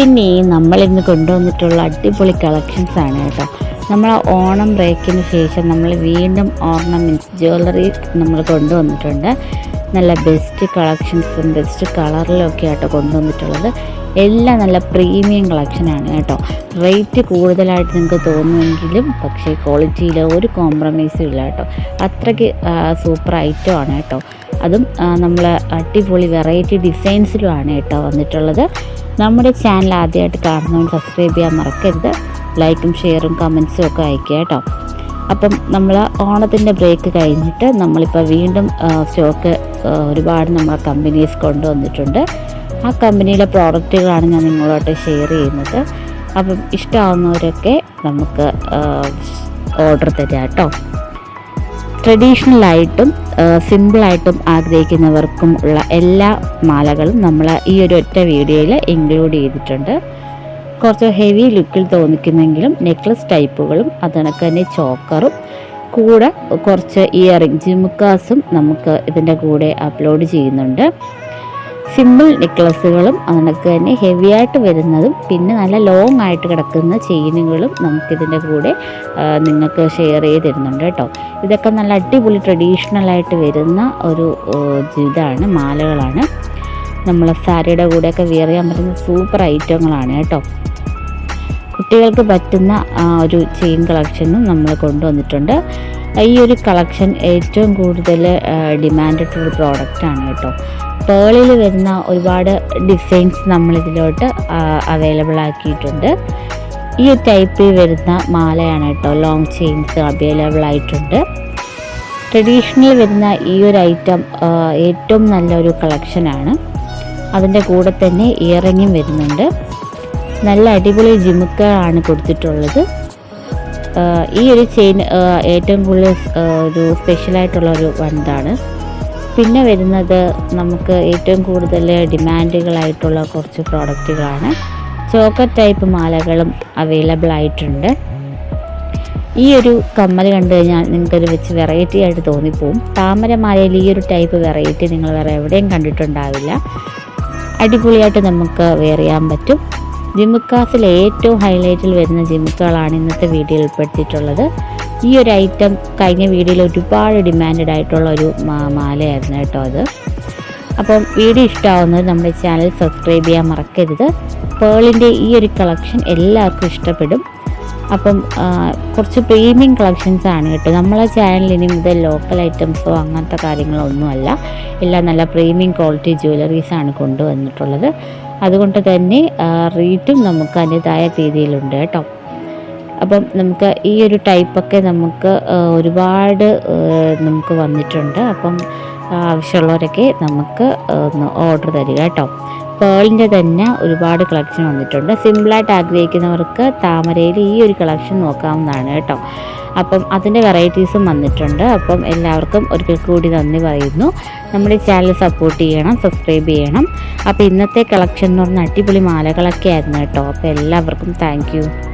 പിന്നെ നമ്മൾ ഇന്ന് കൊണ്ടുവന്നിട്ടുള്ള അടിപൊളി കളക്ഷൻസ് ആണ് കേട്ടോ. നമ്മൾ ഓണം ബ്രേക്കിന് ശേഷം നമ്മൾ വീണ്ടും ഓർണമെന്റ്സ് ജ്വല്ലറി നമ്മൾ കൊണ്ടുവന്നിട്ടുണ്ട്. നല്ല ബെസ്റ്റ് കളക്ഷൻസും ബെസ്റ്റ് കളറിലും ഒക്കെ ആട്ടോ കൊണ്ടുവന്നിട്ടുള്ളത്. എല്ലാം നല്ല പ്രീമിയം കളക്ഷനാണ് കേട്ടോ. റേറ്റ് കൂടുതലായിട്ട് നിങ്ങൾക്ക് തോന്നുമെങ്കിലും പക്ഷേ ക്വാളിറ്റിയിൽ ഒരു കോംപ്രമൈസും ഇല്ല കേട്ടോ. അത്രയ്ക്ക് സൂപ്പർ ഐറ്റം ആണ് കേട്ടോ. അതും നമ്മൾ അടിപൊളി വെറൈറ്റി ഡിസൈൻസിലുമാണ് കേട്ടോ വന്നിട്ടുള്ളത്. നമ്മുടെ ചാനൽ ആദ്യമായിട്ട് കാണുന്നവർ സബ്സ്ക്രൈബ് ചെയ്യാൻ മറക്കരുത്. ലൈക്കും ഷെയറും കമൻസും ഒക്കെ അയക്കുക കേട്ടോ. അപ്പം നമ്മൾ ഓണത്തിന്റെ ബ്രേക്ക് കഴിഞ്ഞിട്ട് നമ്മളിപ്പോൾ വീണ്ടും സ്റ്റോക്ക് ഒരുപാട് നമ്മളെ കമ്പനീസ് കൊണ്ടുവന്നിട്ടുണ്ട്. ആ കമ്പനിയിലെ പ്രോഡക്റ്റുകളാണ് ഞാൻ നിങ്ങളോട്ട് ഷെയർ ചെയ്യുന്നത്. അപ്പം ഇഷ്ടമാവുന്നവരൊക്കെ നമുക്ക് ഓർഡർ തരാം കേട്ടോ. ട്രഡീഷണലായിട്ടും സിമ്പിളായിട്ടും ആഗ്രഹിക്കുന്നവർക്കും ഉള്ള എല്ലാ മാലകളും നമ്മൾ ഈ ഒരു ഒറ്റ വീഡിയോയിൽ ഇൻക്ലൂഡ് ചെയ്തിട്ടുണ്ട്. കുറച്ച് ഹെവി ലുക്കിൽ തോന്നിക്കുന്നെങ്കിലും നെക്ലസ് ടൈപ്പുകളും അതിനൊക്കെ തന്നെ ചോക്കറും കൂടെ കുറച്ച് ഇയറിംഗ് ജിമുക്കാസും നമുക്ക് ഇതിന്റെ കൂടെ അപ്ലോഡ് ചെയ്യുന്നുണ്ട്. സിമ്പിൾ നെക്ലസ്സുകളും അതിനൊക്കെ തന്നെ ഹെവി ആയിട്ട് വരുന്നതും പിന്നെ നല്ല ലോങ് ആയിട്ട് കിടക്കുന്ന ചെയിനുകളും നമുക്കിതിന്റെ കൂടെ നിങ്ങൾക്ക് ഷെയർ ചെയ്ത് തരുന്നുണ്ട് കേട്ടോ. ഇതൊക്കെ നല്ല അടിപൊളി ട്രഡീഷണലായിട്ട് വരുന്ന ഒരു ഇതാണ് മാലകളാണ്. നമ്മൾ സാരിയുടെ കൂടെയൊക്കെ വിയർ ചെയ്യാൻ പറ്റുന്ന സൂപ്പർ ഐറ്റങ്ങളാണ് കേട്ടോ. കുട്ടികൾക്ക് പറ്റുന്ന ഒരു ചെയിൻ കളക്ഷനും നമ്മൾ കൊണ്ടുവന്നിട്ടുണ്ട്. ഈ ഒരു കളക്ഷൻ ഏറ്റവും കൂടുതൽ ഡിമാൻഡഡ് ഒരു പ്രോഡക്റ്റാണ് കേട്ടോ. പേളിൽ വരുന്ന ഒരുപാട് ഡിസൈൻസ് നമ്മളിതിലോട്ട് അവൈലബിൾ ആക്കിയിട്ടുണ്ട്. ഈ ടൈപ്പിൽ വരുന്ന മാലയാണ് കേട്ടോ. ലോങ് ചെയിൻസ് അവൈലബിൾ ആയിട്ടുണ്ട്. ട്രഡീഷണൽ വരുന്ന ഈ ഒരു ഐറ്റം ഏറ്റവും നല്ലൊരു കളക്ഷനാണ് അതിന്റെ കൂടെ തന്നെ ഇയറിങ്ങും വരുന്നുണ്ട്. നല്ല അടിപൊളി ജിമുക്കാണ് കൊടുത്തിട്ടുള്ളത്. ഈ ഒരു ചെയിൻ ഏറ്റവും കൂടുതൽ ഒരു സ്പെഷ്യലായിട്ടുള്ള ഒരു വണ്ടാണ് പിന്നെ വരുന്നത് നമുക്ക് ഏറ്റവും കൂടുതൽ ഡിമാൻഡുകളായിട്ടുള്ള കുറച്ച് പ്രോഡക്റ്റുകളാണ് ചോക്കർ ടൈപ്പ് മാലകളും അവൈലബിൾ ആയിട്ടുണ്ട്. ഈ ഒരു കമ്മൽ കണ്ടു കഴിഞ്ഞാൽ നിങ്ങൾക്കത് വെച്ച് വെറൈറ്റി ആയിട്ട് തോന്നിപ്പോവും. താമരമാലയിൽ ഈ ഒരു ടൈപ്പ് വെറൈറ്റി നിങ്ങൾ വേറെ എവിടെയും കണ്ടിട്ടുണ്ടാവില്ല. അടിപൊളിയായിട്ട് നമുക്ക് വെയർ ചെയ്യാൻ പറ്റും. ജിമുക്കാസിൽ ഏറ്റവും ഹൈലൈറ്റിൽ വരുന്ന ജിമുക്കുകളാണ് ഇന്നത്തെ വീഡിയോയിൽ ഉൾപ്പെടുത്തിയിട്ടുള്ളത്. ഈ ഒരു ഐറ്റം കഴിഞ്ഞ വീഡിയോയിൽ ഒരുപാട് ഡിമാൻഡ് ആയിട്ടുള്ള ഒരു മാലയായിരുന്നു കേട്ടോ അത്. അപ്പം വീഡിയോ ഇഷ്ടമാവുന്നത് നമ്മുടെ ചാനൽ സബ്സ്ക്രൈബ് ചെയ്യാൻ മറക്കരുത്. പേളിന്റെ ഈ ഒരു കളക്ഷൻ എല്ലാവർക്കും ഇഷ്ടപ്പെടും. അപ്പം കുറച്ച് പ്രീമിയം കളക്ഷൻസ് ആണ് കേട്ടോ. നമ്മളെ ചാനലിന് മുതൽ ലോക്കൽ ഐറ്റംസോ അങ്ങനത്തെ കാര്യങ്ങളൊന്നുമല്ല. എല്ലാം നല്ല പ്രീമിയം ക്വാളിറ്റി ജ്വല്ലറീസ് ആണ് കൊണ്ടുവന്നിട്ടുള്ളത്. അതുകൊണ്ട് തന്നെ റേറ്റും നമുക്ക് അതിന്റെതായ രീതിയിലുണ്ട് കേട്ടോ. അപ്പം നമുക്ക് ഈ ഒരു ടൈപ്പൊക്കെ നമുക്ക് ഒരുപാട് നമുക്ക് വന്നിട്ടുണ്ട്. അപ്പം ആവശ്യമുള്ളവരൊക്കെ നമുക്ക് ഒന്ന് ഓർഡർ തരിക കേട്ടോ. പേളിന്റെ തന്നെ ഒരുപാട് കളക്ഷൻ വന്നിട്ടുണ്ട്. സിമ്പിളായിട്ട് ആഗ്രഹിക്കുന്നവർക്ക് താമരയിൽ ഈ ഒരു കളക്ഷൻ നോക്കാവുന്നതാണ് കേട്ടോ. അപ്പം അതിന്റെ വെറൈറ്റീസും വന്നിട്ടുണ്ട്. അപ്പം എല്ലാവർക്കും ഒരിക്കൽ കൂടി നന്ദി പറയുന്നു. നമ്മുടെ ചാനൽ സപ്പോർട്ട് ചെയ്യണം സബ്സ്ക്രൈബ് ചെയ്യണം. അപ്പോൾ ഇന്നത്തെ കളക്ഷൻ എന്ന് പറഞ്ഞാൽ അടിപൊളി മാലകളൊക്കെ ആയിരുന്നു കേട്ടോ. അപ്പോൾ എല്ലാവർക്കും താങ്ക്